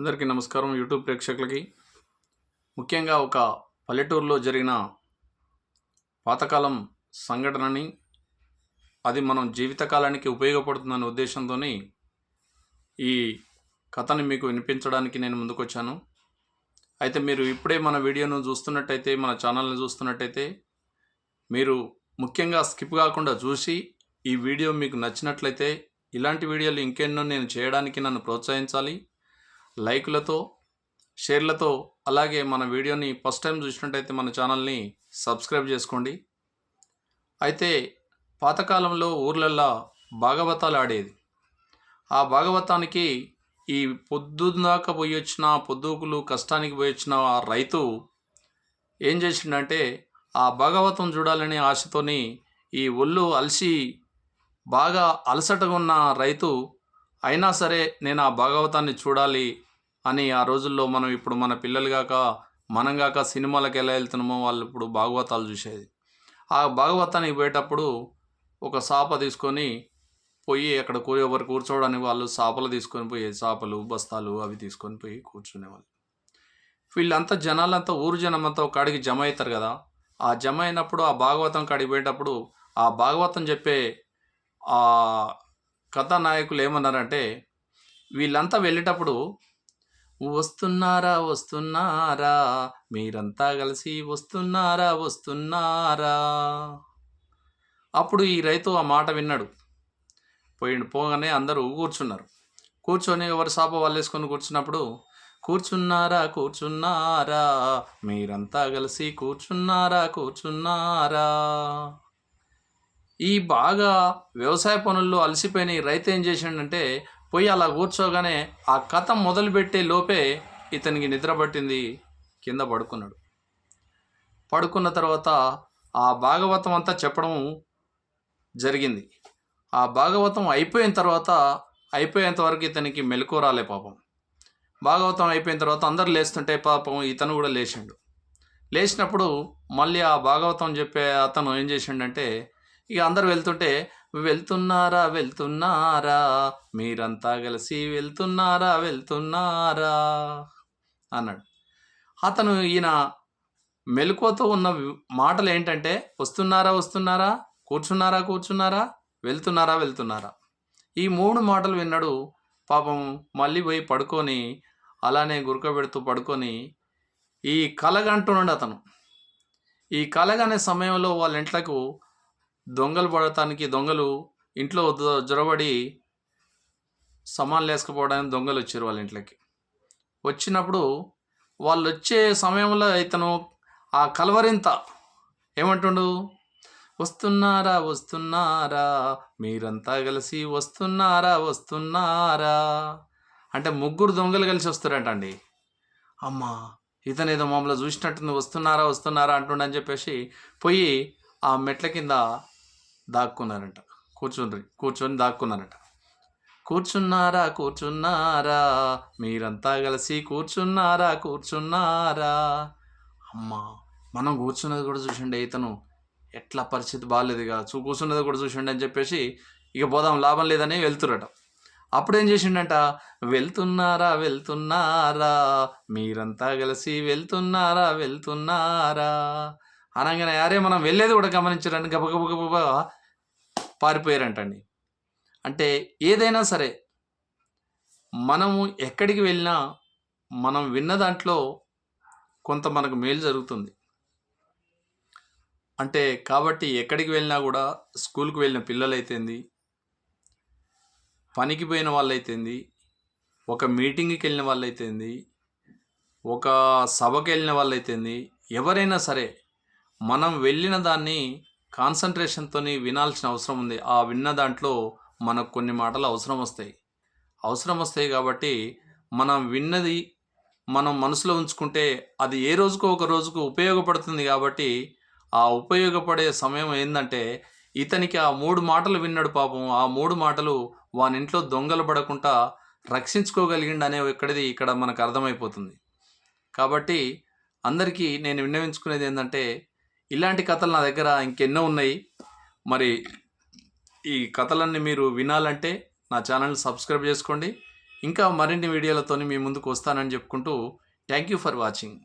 అందరికీ నమస్కారం యూట్యూబ్ ప్రేక్షకులకి. ముఖ్యంగా ఒక పల్లెటూరులో జరిగిన పాతకాలం సంఘటనని అది మనం జీవితకాలానికి ఉపయోగపడుతుందనే ఉద్దేశంతో ఈ కథని మీకు వినిపించడానికి నేను ముందుకొచ్చాను. అయితే మీరు ఇప్పుడే మన వీడియోను చూస్తున్నట్టయితే మన ఛానల్ని చూస్తున్నట్టయితే మీరు ముఖ్యంగా స్కిప్ కాకుండా చూసి ఈ వీడియో మీకు నచ్చినట్లయితే ఇలాంటి వీడియోలు ఇంకెన్నో నేను చేయడానికి నన్ను ప్రోత్సహించాలి. లైకులతో షేర్లతో అలాగే మన వీడియోని ఫస్ట్ టైం చూసినట్టయితే మన ఛానల్ని సబ్స్క్రైబ్ చేసుకోండి. అయితే పాతకాలంలో ఊర్లల్లో భాగవతాలు ఆడేది. ఆ భాగవతానికి ఈ పొద్దుదాకా పోయి వచ్చిన పొద్దుకులు కష్టానికి పోయి వచ్చిన ఆ రైతు ఏం చేసిండంటే ఆ భాగవతం చూడాలనే ఆశతోని ఈ ఒళ్ళు అలసి బాగా అలసటగా ఉన్న రైతు అయినా సరే నేను ఆ భాగవతాన్ని చూడాలి అని ఆ రోజుల్లో మనం ఇప్పుడు మన పిల్లలు కాక మనం కాక సినిమాలకు ఎలా వెళ్తున్నామో వాళ్ళు ఇప్పుడు భాగవతాలు చూసేది. ఆ భాగవతానికి పోయేటప్పుడు ఒక సాప తీసుకొని పోయి అక్కడ కూ ఎవరు కూర్చోవడానికి వాళ్ళు సాపలు తీసుకొని పోయి సాపలు బస్తాలు అవి తీసుకొని పోయి కూర్చునేవాళ్ళు. వీళ్ళంతా జనాలంతా ఊరు జనమంతా ఒక కాడికి జమ అవుతారు కదా. ఆ జమ అయినప్పుడు ఆ భాగవతం కాడికి పోయేటప్పుడు ఆ భాగవతం చెప్పే ఆ కథానాయకులు ఏమన్నారంటే వీళ్ళంతా వెళ్ళేటప్పుడు వస్తున్నారా వస్తున్నారా? మీరంతా కలిసి వస్తున్నారా వస్తున్నారా? అప్పుడు ఈ రైతు ఆ మాట విన్నాడు. పోయిండు పోగానే అందరూ కూర్చున్నారు. కూర్చొని ఎవరు సాప వాళ్ళు వేసుకొని కూర్చున్నప్పుడు కూర్చున్నారా కూర్చున్నారా? మీరంతా కలిసి కూర్చున్నారా కూర్చున్నారా? ఈ బాగా వ్యవసాయ పనుల్లో అలసిపోయిన ఈ రైతు ఏం చేసిండంటే పోయి అలా కూర్చోగానే ఆ కథ మొదలుపెట్టే లోపే ఇతనికి నిద్ర పట్టింది కింద పడుకున్నాడు. పడుకున్న తర్వాత ఆ భాగవతం అంతా చెప్పడం జరిగింది. ఆ భాగవతం అయిపోయిన తర్వాత అయిపోయేంత వరకు ఇతనికి మెలకు రాలే పాపం. భాగవతం అయిపోయిన తర్వాత అందరు లేస్తుంటే పాపం ఇతను కూడా లేచిండు. లేచినప్పుడు మళ్ళీ ఆ భాగవతం చెప్పే అతను ఏం చేసిండంటే ఇక అందరు వెళ్తుంటే వెళ్తున్నారా వెళ్తున్నారా? మీరంతా కలిసి వెళ్తున్నారా వెళ్తున్నారా? అన్నాడు. అతను ఈయన మెలకువతో ఉన్న మాటలు ఏంటంటే వస్తున్నారా వస్తున్నారా? కూర్చున్నారా కూర్చున్నారా? వెళ్తున్నారా వెళ్తున్నారా? ఈ మూడు మాటలు విన్నాడు. పాపం మళ్ళీ పోయి పడుకొని అలానే గురకబెడుతూ పడుకొని ఈ కలగంటున్నాడు అతను. ఈ కలగనే సమయంలో వాళ్ళ ఇంట్లకు దొంగలు పడటానికి దొంగలు ఇంట్లో జొరబడి సమాన్లు వేసుకుపోవడానికి దొంగలు వచ్చారు వాళ్ళ ఇంట్లోకి. వచ్చినప్పుడు వాళ్ళు వచ్చే సమయంలో ఇతను ఆ కలవరింత ఏమంటుండు? వస్తున్నారా వస్తున్నారా? మీరంతా కలిసి వస్తున్నారా వస్తున్నారా? అంటే ముగ్గురు దొంగలు కలిసి వస్తారంట అండి అమ్మా ఇతను ఏదో మమ్మల్ని చూసినట్టుంది వస్తున్నారా వస్తున్నారా అంటుండని చెప్పేసి పోయి ఆ మెట్ల కింద దాక్కున్నారంట. కూర్చుని కూర్చొని దాక్కున్నారంట. కూర్చున్నారా కూర్చున్నారా? మీరంతా కలిసి కూర్చున్నారా కూర్చున్నారా? అమ్మా మనం కూర్చున్నది కూడా చూసిండే ఇతను. ఎట్లా పరిస్థితి బాగాలేదు ఇక చూ కూర్చున్నది కూడా చూసిండే అని చెప్పేసి ఇక పోదాం లాభం లేదని వెళ్తురట. అప్పుడేం చేసిండంట వెళ్తున్నారా వెళ్తున్నారా? మీరంతా కలిసి వెళ్తున్నారా వెళ్తున్నారా? అనగానే అరే మనం వెళ్ళేది కూడా గమనించరండి. గబ గబ గబ పారిపోయారంటండి. అంటే ఏదైనా సరే మనము ఎక్కడికి వెళ్ళినా మనం విన్న దాంట్లో కొంత మనకు మేలు జరుగుతుంది. అంటే కాబట్టి ఎక్కడికి వెళ్ళినా కూడా స్కూల్కి వెళ్ళిన పిల్లలైతేంది పనికి పోయిన వాళ్ళైతేంది ఒక మీటింగ్కి వెళ్ళిన వాళ్ళైతేంది ఒక సభకి వెళ్ళిన వాళ్ళైతేంది ఎవరైనా సరే మనం వెళ్ళిన దాన్ని కాన్సన్ట్రేషన్తో వినాల్సిన అవసరం ఉంది. ఆ విన్న దాంట్లో మనకు కొన్ని మాటలు అవసరం వస్తాయి. అవసరం వస్తాయి కాబట్టి మనం విన్నది మనం మనసులో ఉంచుకుంటే అది ఏ రోజుకో ఒక రోజుకు ఉపయోగపడుతుంది కాబట్టి ఆ ఉపయోగపడే సమయం ఏంటంటే ఇతనికి ఆ మూడు మాటలు విన్నాడు పాపం. ఆ మూడు మాటలు వాని ఇంట్లో దొంగలు పడకుండా రక్షించుకోగలిగిండు అనే ఇక్కడిది ఇక్కడ మనకు అర్థమైపోతుంది. కాబట్టి అందరికీ నేను విన్నవించుకునేది ఏంటంటే ఇలాంటి కథలు నా దగ్గర ఇంకెన్నో ఉన్నాయి. మరి ఈ కథలన్నీ మీరు వినాలంటే నా ఛానల్ సబ్స్క్రైబ్ చేసుకోండి. ఇంకా మరిన్ని వీడియోలతో మీ ముందుకు వస్తానని చెప్పుకుంటూ థ్యాంక్ యూ ఫర్ వాచింగ్.